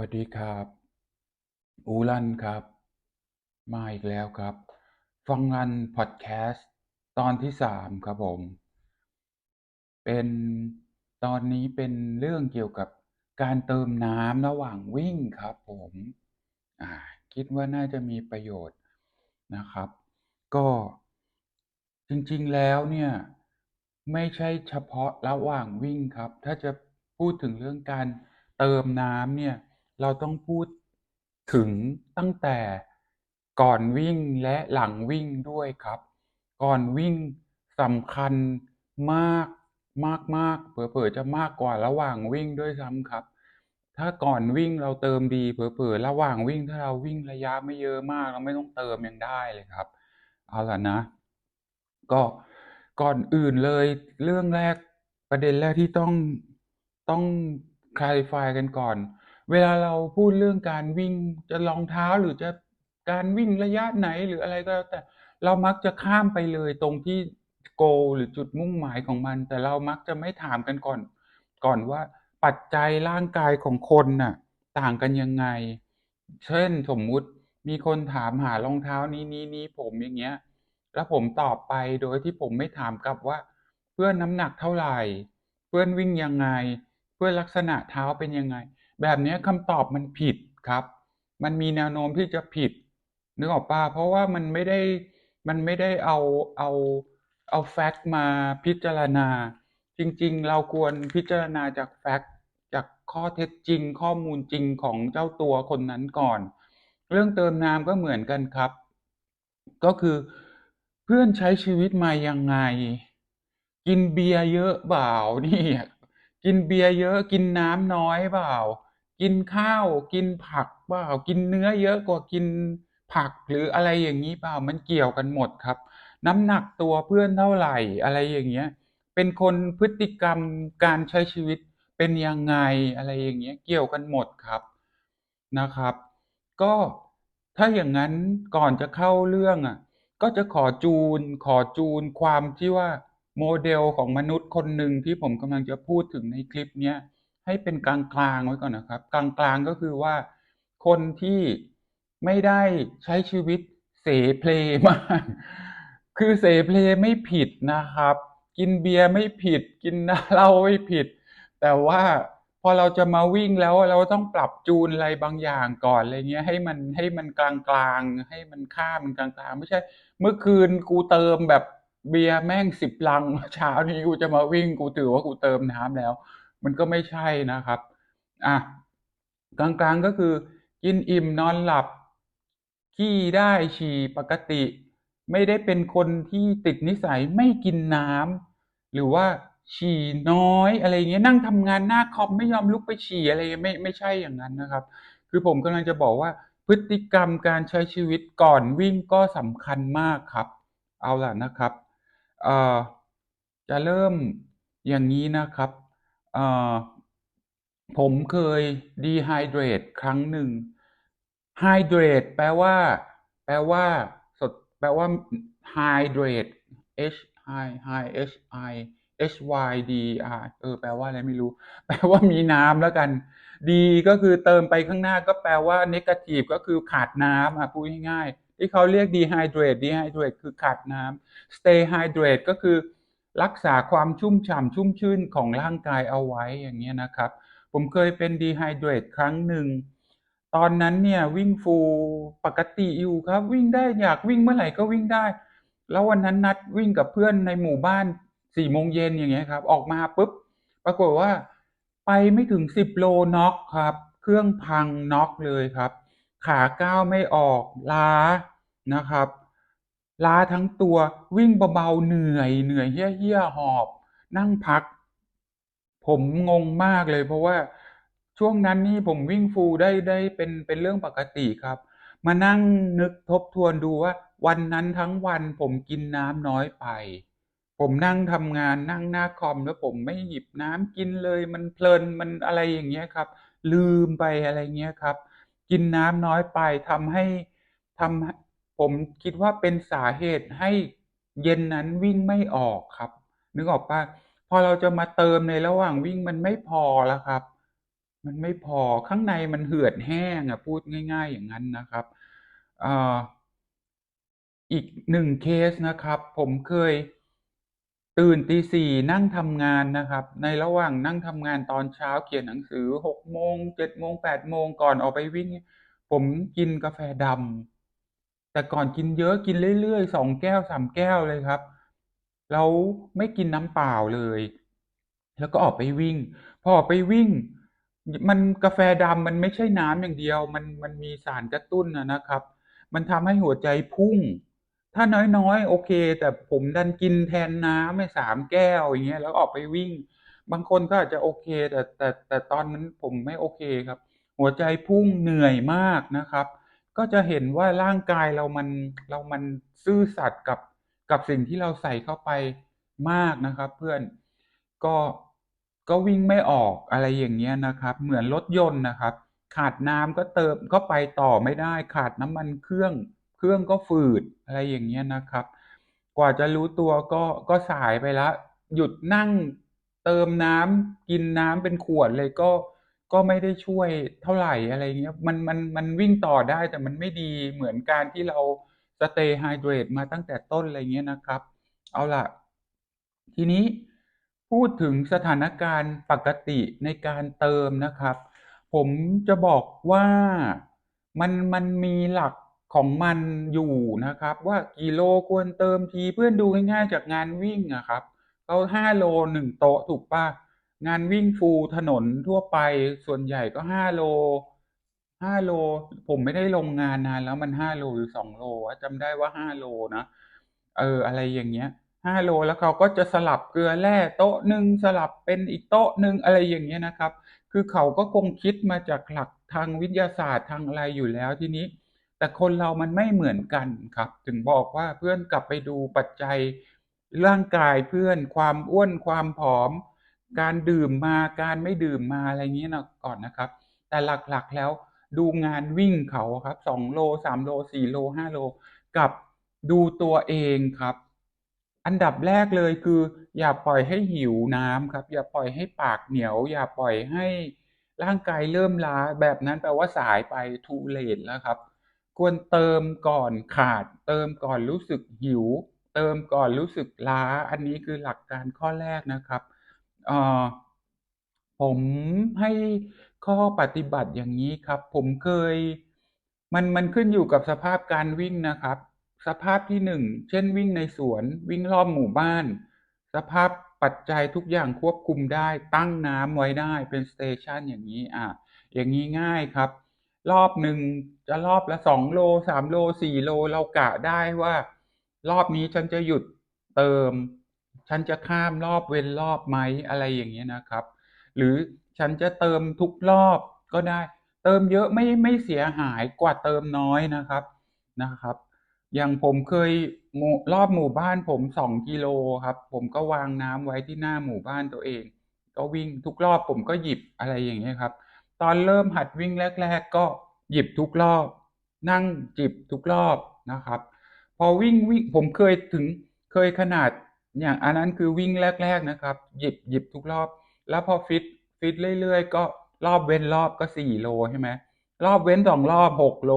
วัดดีครับ อูรันครับ มาอีกแล้วครับ ฟังรันพอดแคสต์ตอนที่3ครับผม เป็นตอนนี้เป็นเรื่องเกี่ยวกับการเติมน้ำระหว่างวิ่งครับผมอ่าคิดว่าน่าจะมีประโยชน์นะครับ ก็จริงๆแล้วเนี่ย ไม่ใช่เฉพาะระหว่างวิ่งครับ ถ้าจะพูดถึงเรื่องการเติมน้ำเนี่ย เราต้องพูดถึงตั้งแต่ก่อนวิ่งและหลังวิ่งด้วยครับ ก่อนวิ่งสำคัญมากมากๆเผลอๆจะมากกว่าระหว่างวิ่งด้วยซ้ำครับ ถ้าก่อนวิ่งเราเติมดีเผลอๆระหว่างวิ่งถ้าเราวิ่งระยะไม่เยอะมาก เราไม่ต้องเติมยังได้เลยครับ เอาล่ะนะ ก็ก่อนอื่นเลยเรื่องแรกประเด็นแรกที่ต้องต้อง clarify กันก่อน เวลาเราพูดเรื่องการวิ่งจะรองเท้าหรือจะการวิ่งระยะไหนหรืออะไรก็แล้วแต่เรามักจะข้ามไปเลยตรงที่ goal หรือจุดมุ่งหมายของมัน แต่เรามักจะไม่ถามกันก่อน ก่อนว่าปัจจัยร่างกายของคนน่ะ ต่างกันยังไง เช่นสมมุติมีคนถามหารองเท้านี้ๆๆผมอย่างเงี้ย แล้วผมตอบไปโดยที่ผมไม่ถามกลับว่า เพื่อนน้ำหนักเท่าไหร่ เพื่อนวิ่งยังไง เพื่อนลักษณะเท้าเป็นยังไง แบบนี้คำตอบมันผิดครับ มันมีแนวโน้มที่จะผิดนึกออกเปล่า?เพราะว่ามันไม่ได้มันไม่ได้เอาเอาเอาแฟกต์มาพิจารณา จริงๆ เราควรพิจารณาจากแฟกต์จากข้อเท็จจริง ข้อมูลจริงของเจ้าตัวคนนั้นก่อน เรื่องเติมน้ำก็เหมือนกันครับ ก็คือเพื่อนใช้ชีวิตมายังไง กินเบียร์เยอะเปล่านี่กินเบียร์เยอะกินน้ำน้อยเปล่า กินข้าวกินผักเปล่ากินเนื้อเยอะกว่ากินผักหรืออะไรอย่างงี้เปล่ามันเกี่ยวกันหมดครับ น้ำหนักตัวเพื่อนเท่าไหร่อะไรอย่างเงี้ยเป็นคนพฤติกรรมการใช้ชีวิตเป็นยังไงอะไรอย่างเงี้ยเกี่ยวกันหมดครับนะครับ ก็ถ้าอย่างงั้นก่อนจะเข้าเรื่องอะก็จะขอจูนขอจูนความที่ว่าโมเดลของมนุษย์คนหนึ่งที่ผมกำลังจะพูดถึงในคลิปเนี้ย ให้เป็นกลางๆไว้ก่อนนะครับ กลางๆก็คือว่าคนที่ไม่ได้ใช้ชีวิตเสเพลมาก คือเสเพลไม่ผิดนะครับ กินเบียร์ไม่ผิด กินเหล้าไม่ผิด แต่ว่าพอเราจะมาวิ่งแล้วเราต้องปรับจูนอะไรบางอย่างก่อนอะไรเงี้ยให้มันให้มันกลางๆ ให้มันค่ามันกลางๆ ไม่ใช่ เมื่อคืนกูเติมแบบเบียร์แม่ง10ลังเช้านี้กูจะมาวิ่งกูถือว่ากูเติมน้ำแล้ว มันก็ไม่ใช่นะครับอะกลางๆก็คือ กินอิ่มนอนหลับขี้ได้ฉี่ปกติ ไม่ได้เป็นคนที่ติดนิสัยไม่กินน้ำหรือว่าฉี่น้อยอะไรเงี้ยนั่งทำงานหน้าคอมไม่ยอมลุกไปฉี่อะไรไม่ไม่ใช่อย่างนั้นนะครับ คือผมกำลังจะบอกว่าพฤติกรรมการใช้ชีวิตก่อนวิ่งก็สำคัญมากครับ เอาล่ะนะครับอ่อจะเริ่มอย่างงี้นะครับ ออผมเคย Dehydrate ครั้งหนึ่ง Hydrate แปลว่า แปลว่าสดแปลว่า Hydrate H Hy Hy H I H Y D R เออ แปลว่าอะไรไม่รู้ แปลว่ามีน้ำแล้วกัน D ก็คือเติมไปข้างหน้าก็แปลว่าเนกาทิฟก็คือขาดน้ำอะพูดง่ายๆที่เขาเรียก Dehydrate Dehydrate คือขาดน้ำ Stay Hydrate ก็คือ รักษาความชุ่มฉ่ำชุ่มชื่นของร่างกายเอาไว้อย่างเงี้ยนะครับ ผมเคยเป็น Dehydrate ครั้งหนึ่ง ตอนนั้นเนี่ยวิ่ง Full ปกติอยู่ครับ วิ่งได้อยากวิ่งเมื่อไหร่ก็วิ่งได้ แล้ววันนั้นนัดวิ่งกับเพื่อนในหมู่บ้าน4โมงเย็นอย่างเงี้ยครับ ออกมาปุ๊บปรากฏว่าไปไม่ถึง10โลน็อกครับ เครื่องพังน็อกเลยครับ ขาก้าวไม่ออกล้านะครับ ล้าทั้งตัววิ่งเบาๆเหนื่อยเหนื่อยเหี้ยๆหอบ นั่งพัก ผมงงมากเลย เพราะว่าช่วงนั้นนี่ผมวิ่ง Full ได้ได้เป็นเป็นเรื่องปกติครับ มานั่งนึกทบทวนดูว่า วันนั้นทั้งวันผมกินน้ำน้อยไป ผมนั่งทำงานนั่งหน้าคอมแล้วผมไม่หยิบน้ำกินเลย มันเพลินมันอะไรอย่างเงี้ยครับ ลืมไปอะไรเงี้ยครับ กินน้ำน้อยไปทำให้ทำ ผมคิดว่าเป็นสาเหตุให้เย็นนั้นวิ่งไม่ออกครับ นึกออกปล่า?พอเราจะมาเติมในระหว่างวิ่งมันไม่พอแล้วครับ มันไม่พอข้างในมันเหือดแห้งอะพูดง่าย ๆ อย่างงั้นนะครับออีก1เคสนะครับ ผมเคยตื่นตี4นั่งทำงานนะครับ ในระหว่างนั่งทำงานตอนเช้าเขียนหนังสือ6โมง7โมง8โมงก่อนออกไปวิ่ง ผมกินกาแฟดำ แต่ก่อนกินเยอะกินเรื่อยๆ2แก้ว3แก้วเลยครับแล้วไม่กินน้ำเปล่าเลย แล้วก็ออกไปวิ่ง พอออกไปวิ่ง มันกาแฟดำมันไม่ใช่น้ำอย่างเดียว มันมันมีสารกระตุ้นนะครับ มันทำให้หัวใจพุ่ง ถ้าน้อยๆ โอเค แต่ผมดันกินแทนน้ำไอ้3แก้วอย่างเงี้ยแล้วออกไปวิ่ง บางคนก็อาจจะโอเค แต่แต่แต่ตอนนั้นผมไม่โอเคครับ หัวใจพุ่งเหนื่อยมากนะครับ ก็จะเห็นว่าร่างกายเรามันเรามันซื่อสัตย์กับกับสิ่งที่เราใส่เข้าไปมากนะครับ เพื่อนก็ก็วิ่งไม่ออกอะไรอย่างเงี้ยนะครับ เหมือนรถยนต์นะครับ ขาดน้ำก็เติมก็ไปต่อไม่ได้ ขาดน้ำมันเครื่อง เครื่องก็ฝืดอะไรอย่างเงี้ยนะครับ กว่าจะรู้ตัวก็ก็สายไปแล้วหยุดนั่งเติมน้ำกินน้ำเป็นขวดเลยก็ ก็ไม่ได้ช่วยเท่าไหร่อะไรเงี้ยมันมันมันวิ่งต่อได้แต่มันไม่ดีเหมือนการที่เรา stay hydrate มาตั้งแต่ต้นอะไรเงี้ยนะครับ เอาล่ะ ทีนี้พูดถึงสถานการณ์ปกติในการเติมนะครับ ผมจะบอกว่ามันมันมีหลักของมันอยู่นะครับ ว่ากี่โลควรเติมทีเพื่อนดูง่ายๆจากงานวิ่งอะครับเขา5โล1โต๊ะถูกปล่า? งานวิ่ง full ถนนทั่วไปส่วนใหญ่ก็5โล5โล ผมไม่ได้ลงงานนานแล้วมัน5โลหรือ2โลวะจำได้ว่า5โลนะ เออ อะไรอย่างเงี้ย5โลแล้วเขาก็จะสลับเกลือแร่โต๊ะหนึ่งสลับเป็นอีกโต๊ะหนึ่งอะไรอย่างเงี้ยนะครับ คือเขาก็คงคิดมาจากหลักทางวิทยาศาสตร์ทางอะไรอยู่แล้วทีนี้ แต่คนเรามันไม่เหมือนกันครับ ถึงบอกว่าเพื่อนกลับไปดูปัจจัยร่างกายเพื่อนความอ้วนความผอม การดื่มมาการไม่ดื่มมาอะไรเงี้ยนะก่อนนะครับ แต่หลักๆแล้วดูงานวิ่งเขาครับ2โล3โล4โล5โล กับดูตัวเองครับ อันดับแรกเลยคือ อย่าปล่อยให้หิวน้ำครับ อย่าปล่อยให้ปากเหนียว อย่าปล่อยให้ร่างกายเริ่มล้าแบบนั้นแปลว่าสายไป too late แล้วครับ ควรเติมก่อนขาด เติมก่อนรู้สึกหิว เติมก่อนรู้สึกล้า อันนี้คือหลักการข้อแรกนะครับ ผมให้ข้อปฏิบัติอย่างงี้ครับ ผมเคย มันมันขึ้นอยู่กับสภาพการวิ่งนะครับ สภาพที่1เช่นวิ่งในสวน วิ่งรอบหมู่บ้าน สภาพปัจจัยทุกอย่างควบคุมได้ ตั้งน้ำไว้ได้เป็นสเตชันอย่างงี้อ่าอย่างงี้ง่ายครับ รอบหนึ่งจะรอบละ2โล3โล4โลเรากะได้ว่า รอบนี้ฉันจะหยุดเติม ฉันจะข้ามรอบเว้นรอบไหมอะไรอย่างเงี้ยนะครับ หรือฉันจะเติมทุกรอบก็ได้ เติมเยอะไม่ไม่เสียหายกว่าเติมน้อยนะครับนะครับ อย่างผมเคยหมู่รอบหมู่บ้านผม2กิโลครับ ผมก็วางน้ำไว้ที่หน้าหมู่บ้านตัวเอง ก็วิ่งทุกรอบผมก็หยิบอะไรอย่างเงี้ยครับ ตอนเริ่มหัดวิ่งแรก ๆ ก็หยิบทุกรอบ นั่งจิบทุกรอบนะครับ พอวิ่งวิ่งผมเคยถึงเคยขนาด อย่างอันนั้นคือวิ่งแรก ๆนะครับ หยิบหยิบทุกรอบ แล้วพอฟิตฟิตเรื่อยๆ ก็รอบเว้นรอบก็4โลใช่ไหมรอบเว้น2รอบ6โล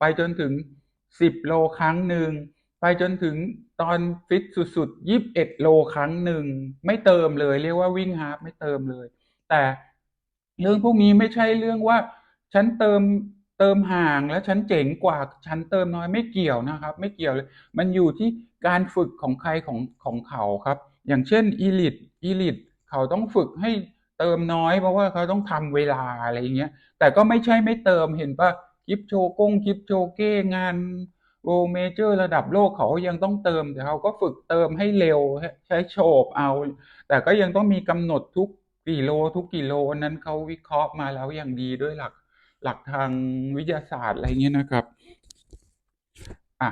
ไปจนถึง10โลครั้งหนึ่งไปจนถึงตอนฟิตสุดๆ21โลครั้งหนึ่งไม่เติมเลย เรียกว่าวิ่งฮาล์ฟไม่เติมเลย แต่เรื่องพวกนี้ไม่ใช่เรื่องว่า ฉันเติม เติมห่างแล้วฉันเจ๋งกว่าฉันเติมน้อยไม่เกี่ยวนะครับ ไม่เกี่ยวเลย มันอยู่ที่การฝึกของใครของของเขาครับ อย่างเช่น Elite Elite เขาต้องฝึกให้เติมน้อยเพราะว่าเขาต้องทำเวลาอะไรอย่างเงี้ย แต่ก็ไม่ใช่ไม่เติมเห็นปล่า Kipchoge Kipchoge งาน World Major ระดับโลกเขายังต้องเติมแต่เขาก็ฝึกเติมให้เร็วใช้โฉบเอา แต่ก็ยังต้องมีกำหนดทุกกี่โลทุกกี่โลนนั้นเขาวิเคราะห์มาแล้วอย่างดีด้วยหลัก หลักทางวิทยาศาสตร์อะไรเงี้ยนะครับอะ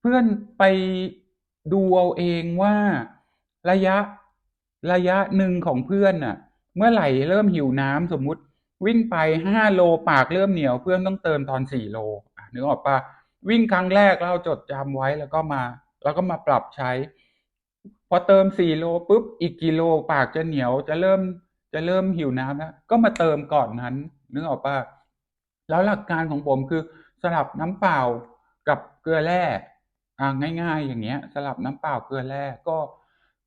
เพื่อนไปดูเอาเองว่าระยะระยะหนึ่งของเพื่อนน่ะ เมื่อไหร่เริ่มหิวน้ำสมมุติวิ่งไป5โลปากเริ่มเหนียวเพื่อนต้องเติมตอน4โลอะนึกออกปล่า?วิ่งครั้งแรกเราจดจำไว้แล้วก็มา แล้วก็มาปรับใช้ พอเติม4โลปุ๊บอีกกี่โลปากจะเหนียวจะเริ่มจะเริ่มหิวน้ำแล้วก็มาเติมก่อนนั้นนึกออกปะ แล้วหลักการของผมคือสลับน้ำเปล่ากับเกลือแร่อ่าง่าย ๆ อย่างเงี้ย สลับน้ำเปล่าเกลือแร่ก็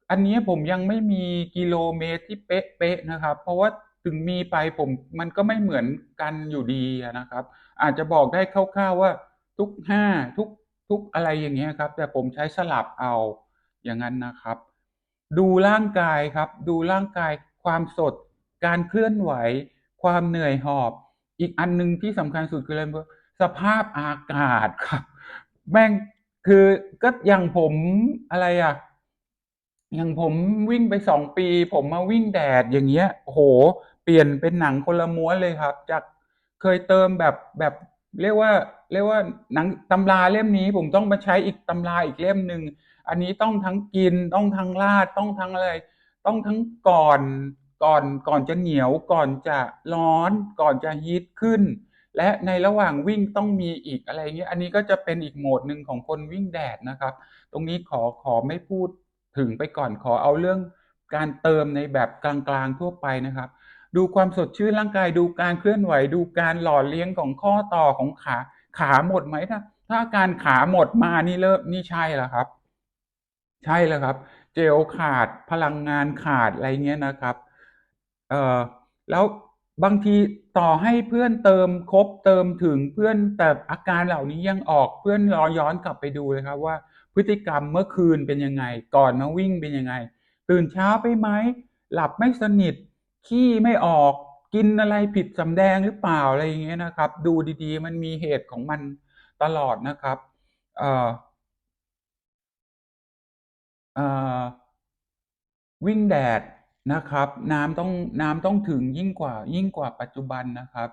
อันนี้ผมยังไม่มีกิโลเมตรที่เป๊ะๆนะครับ เพราะว่าถึงมีไปผมมันก็ไม่เหมือนกันอยู่ดีนะครับ อาจจะบอกได้คร่าวๆว่าทุกห้าทุกทุกอะไรอย่างเงี้ยครับ แต่ผมใช้สลับเอาอย่างนั้นนะครับ ดูร่างกายครับ ดูร่างกายความสด การเคลื่อนไหว ความเหนื่อยหอบ อีกอันหนึ่งที่สำคัญสุดคืออะไรสภาพอากาศครับ แม่งคือก็อย่างผมอะไรอะ อย่างผมวิ่งไปสองปี ผมมาวิ่งแดดอย่างเงี้ยโอ้โห เปลี่ยนเป็นหนังคนละม้วนเลยครับ จากเคยเติมแบบแบบเรียกว่าเรียกว่าหนังตำราเล่มนี้ผมต้องมาใช้อีกตำราอีกเล่มหนึ่งอันนี้ต้องทั้งกินต้องทั้งราดต้องทั้งอะไร ต้องทั้งก่อน ก่อนก่อนจะเหนียวก่อนจะร้อน ก่อนจะฮีทขึ้น และในระหว่างวิ่งต้องมีอีกอะไรเงี้ยอันนี้ก็จะเป็นอีกโหมดหนึ่งของคนวิ่งแดดนะครับ ตรงนี้ขอขอไม่พูดถึงไปก่อนขอเอาเรื่องการเติมในแบบกลางๆทั่วไปนะครับ ดูความสดชื่นร่างกายดูการเคลื่อนไหว ดูการหล่อเลี้ยงของข้อต่อของขาขาหมดไหมถ้า ถ้าการขาหมดมานี่เริ่มนี่ใช่แล้วครับ ใช่แล้วครับ เจลขาดพลังงานขาดอะไรเงี้ยนะครับ เออแล้วบางทีต่อให้เพื่อนเติมครบเติมถึงเพื่อนแต่อาการเหล่านี้ยังออกเพื่อนรอย้อนกลับไปดูเลยครับว่าพฤติกรรมเมื่อคืนเป็นยังไง ก่อนมาวิ่งเป็นยังไง ตื่นเช้าไปไหมหลับไม่สนิทขี้ไม่ออกกินอะไรผิดสำแดงหรือเปล่าอะไรอย่างเงี้ยนะครับ ดูดีๆ มันมีเหตุของมันตลอดนะครับเอ่อเอ่อวิ่งแดด นะครับ น้ำต้องน้ำต้องถึงยิ่งกว่ายิ่งกว่าปัจจุบันนะครับ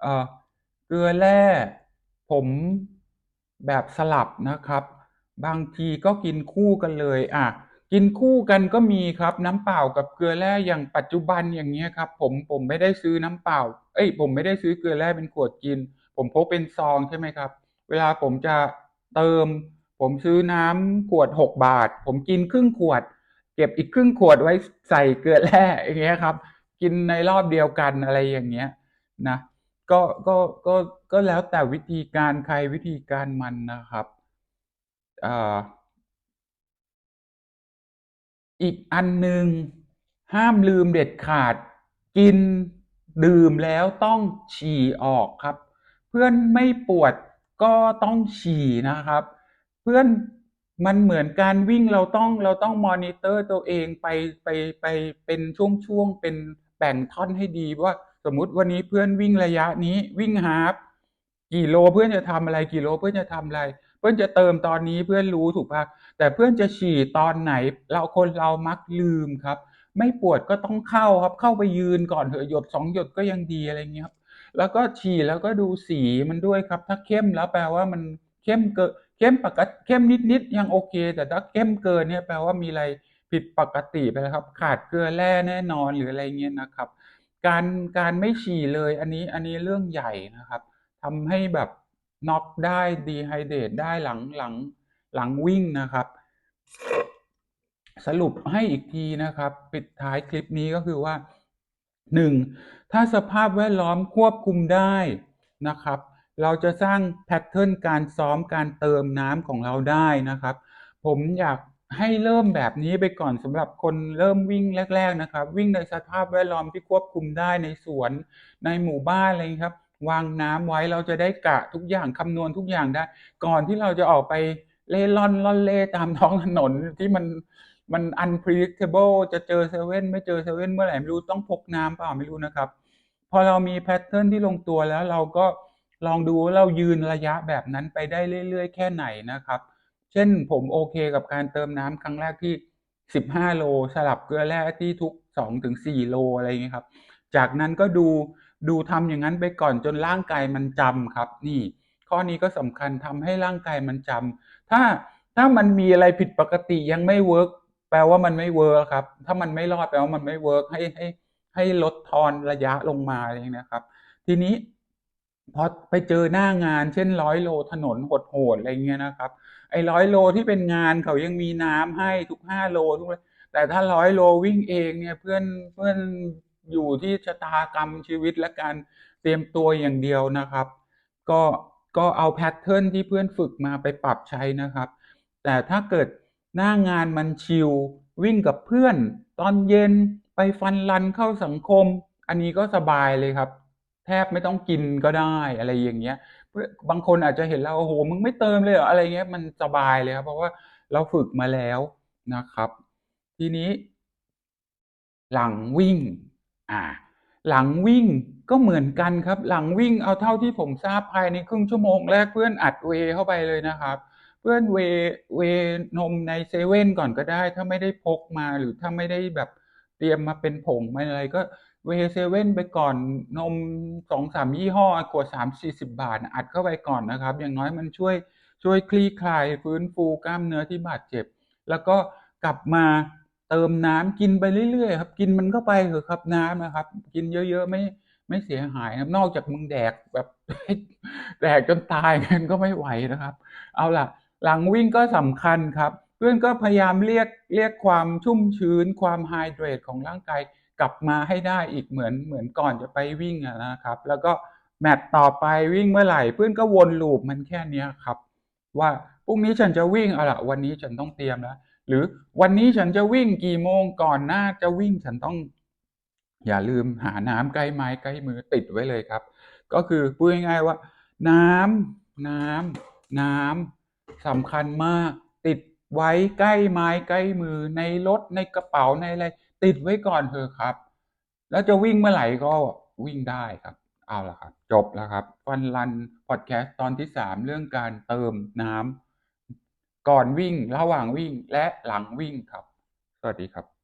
เอ่อเกลือแร่ผมแบบสลับนะครับ บางทีก็กินคู่กันเลยอะกินคู่กันก็มีครับน้ำเปล่ากับเกลือแร่อย่างปัจจุบันอย่างเงี้ยครับ ผมผมไม่ได้ซื้อน้ำเปล่า เอ้ย ผมไม่ได้ซื้อเกลือแร่เป็นขวดกิน ผมพกเป็นซองใช่ไหมครับ เวลาผมจะเติม ผมซื้อน้ำขวดหกบาท ผมกินครึ่งขวด เก็บอีกครึ่งขวดไว้ใส่เกลือแร่อย่างเงี้ยครับ กินในรอบเดียวกันอะไรอย่างเงี้ยนะก็ก็ก็ก็แล้วแต่วิธีการใครวิธีการมันนะครับออีกอันหนึ่งห้ามลืมเด็ดขาด กินดื่มแล้วต้องฉี่ออกครับ เพื่อนไม่ปวดก็ต้องฉี่นะครับ เพื่อน มันเหมือนการวิ่งเราต้องเราต้องมอนิเตอร์ตัวเองไปไปไปเป็นช่วงๆเป็นแบ่งท่อนให้ดีว่าสมมุติวันนี้เพื่อนวิ่งระยะนี้วิ่งฮาฟกี่โลเพื่อนจะทำอะไรกี่โลเพื่อนจะทำอะไร เพื่อนจะเติมตอนนี้เพื่อนรู้ถูกปะแต่เพื่อนจะฉี่ตอนไหน เราคนเรามักลืมครับ ไม่ปวดก็ต้องเข้าครับ เข้าไปยืนก่อนเถอะหยดสองหยดก็ยังดีอะไรเงี้ยครับแล้วก็ฉี่แล้วก็ดูสีมันด้วยครับ ถ้าเข้มแล้วแปลว่ามันเข้มเกิน เข้มปกติเข้มนิดๆยังโอเค แต่ถ้าเข้มเกินเนี่ยแปลว่ามีอะไรผิดปกติไปแล้วครับ ขาดเกลือแร่แน่นอนหรืออะไรเงี้ยนะครับ การการไม่ฉี่เลยอันนี้อันนี้เรื่องใหญ่นะครับทำให้แบบน็อกได้ดีไฮเดตได้หลังหลังหลังวิ่งนะครับ สรุปให้อีกทีนะครับ ปิดท้ายคลิปนี้ก็คือว่าหนึ่งถ้าสภาพแวดล้อมควบคุมได้นะครับ เราจะสร้างแพทเทิร์นการซ้อมการเติมน้ำของเราได้นะครับ ผมอยากให้เริ่มแบบนี้ไปก่อนสำหรับคนเริ่มวิ่งแรก ๆนะครับ วิ่งในสภาพแวดล้อมที่ควบคุมได้ในสวนในหมู่บ้านอะไรครับ วางน้ำไว้เราจะได้กะทุกอย่างคำนวณทุกอย่างได้ ก่อนที่เราจะออกไปเล่ล่อนล่อนเล่ตามท้องถนนที่มันมัน unpredictable จะเจอเซเว่นไม่เจอเซเว่นเมื่อไหร่ไม่รู้ต้องพกน้ำเปล่าไม่รู้นะครับ พอเรามีแพทเทิร์นที่ลงตัวแล้วเราก็ ลองดูว่าเรายืนระยะแบบนั้นไปได้เรื่อย ๆ แค่ไหนนะครับ เช่นผมโอเคกับการเติมน้ำครั้งแรกที่ 15 โล สลับเกลือแร่ที่ทุก 2-4 โลอะไรอย่างเงี้ครับ จากนั้นก็ดูดูทำอย่างนั้นไปก่อนจนร่างกายมันจำครับ นี่ ข้อนี้ก็สำคัญทำให้ร่างกายมันจำถ้าถ้ามันมีอะไรผิดปกติยังไม่เวิร์กแปลว่ามันไม่เวิร์กครับ ถ้ามันไม่รอดแปลว่ามันไม่เวิร์กให้ให้ให้ลดทอนระยะลงมาอะไรอย่างนี้นะครับ ทีนี้ พอไปเจอหน้างานเช่นร้อยโลถนนหดโหดอะไรเงี้ยนะครับ ไอ้ร้อยโลที่เป็นงานเขายังมีน้ำให้ทุกห้าโลทุกแต่ถ้าร้อยโลวิ่งเองเนี่ยเพื่อนเพื่อนอยู่ที่ชะตากรรมชีวิตและการเตรียมตัวอย่างเดียวนะครับ ก็ก็เอาแพทเทิร์นที่เพื่อนฝึกมาไปปรับใช้นะครับ แต่ถ้าเกิดหน้างานมันชิลวิ่งกับเพื่อน ตอนเย็นไปฟันรันเข้าสังคม อันนี้ก็สบายเลยครับ แทบไม่ต้องกินก็ได้อะไรอย่างเงี้ย บางคนอาจจะเห็นเราโอ้โหมึงไม่เติมเลยเหรออะไรเงี้ยมันสบายเลยครับ เพราะว่าเราฝึกมาแล้วนะครับ ทีนี้ หลังวิ่ง อ่า หลังวิ่งก็เหมือนกันครับ หลังวิ่งเอาเท่าที่ผมทราบภายในครึ่งชั่วโมงแรกเพื่อนอัดเวเข้าไปเลยนะครับ เพื่อนเวเวนมในเซเว่นก่อนก็ได้ ถ้าไม่ได้พกมาหรือถ้าไม่ได้แบบเตรียมมาเป็นผงม่อะไรก็ เวเซเว่นไปก่อนนมสองสามยี่ห้อขวดสามสี่สิบาท อัดเข้าไปก่อนนะครับ อย่างน้อยมันช่วยช่วยคลี่คลายฟื้นฟูกล้ามเนื้อที่บาดเจ็บ แล้วก็กลับมาเติมน้ำกินไปเรื่อยๆครับ กินมันก็ไปเถอะครับน้ำนะครับ กินเยอะๆไม่ไม่เสียหายครับนอกจากมึงแดกแบบแดกจนตายกันก็ไม่ไหวนะครับ เอาล่ะ หลังวิ่งก็สำคัญครับ เพื่อนก็พยายามเรียกเรียกความชุ่มชื้น ความไฮเดรตของร่างกาย กลับมาให้ได้อีกเหมือนเหมือนก่อนจะไปวิ่งนะครับ แล้วก็แมตต์ต่อไปวิ่งเมื่อไหร่เพื่อนก็วนลูปมันแค่นี้ครับ ว่าพรุ่งนี้ฉันจะวิ่งอาล่ะวันนี้ฉันต้องเตรียมแล้วหรือวันนี้ฉันจะวิ่งกี่โมงก่อนหน้าจะวิ่งฉันต้อง อย่าลืมหาน้ำใกล้ไม้ใกล้มือติดไว้เลยครับ ก็คือพูดง่ายๆว่า น้ำน้ำน้ำสำคัญมาก ติดไว้ใกล้ไม้ใกล้มือในรถในกระเป๋าในอะไร ติดไว้ก่อนเถอะครับ แล้วจะวิ่งเมื่อไหร่ก็วิ่งได้ครับ เอาละครับ จบแล้วครับ ฟันรันพอดแคสต์ตอนที่สามเรื่องการเติมน้ำก่อนวิ่งระหว่างวิ่งและหลังวิ่งครับ สวัสดีครับ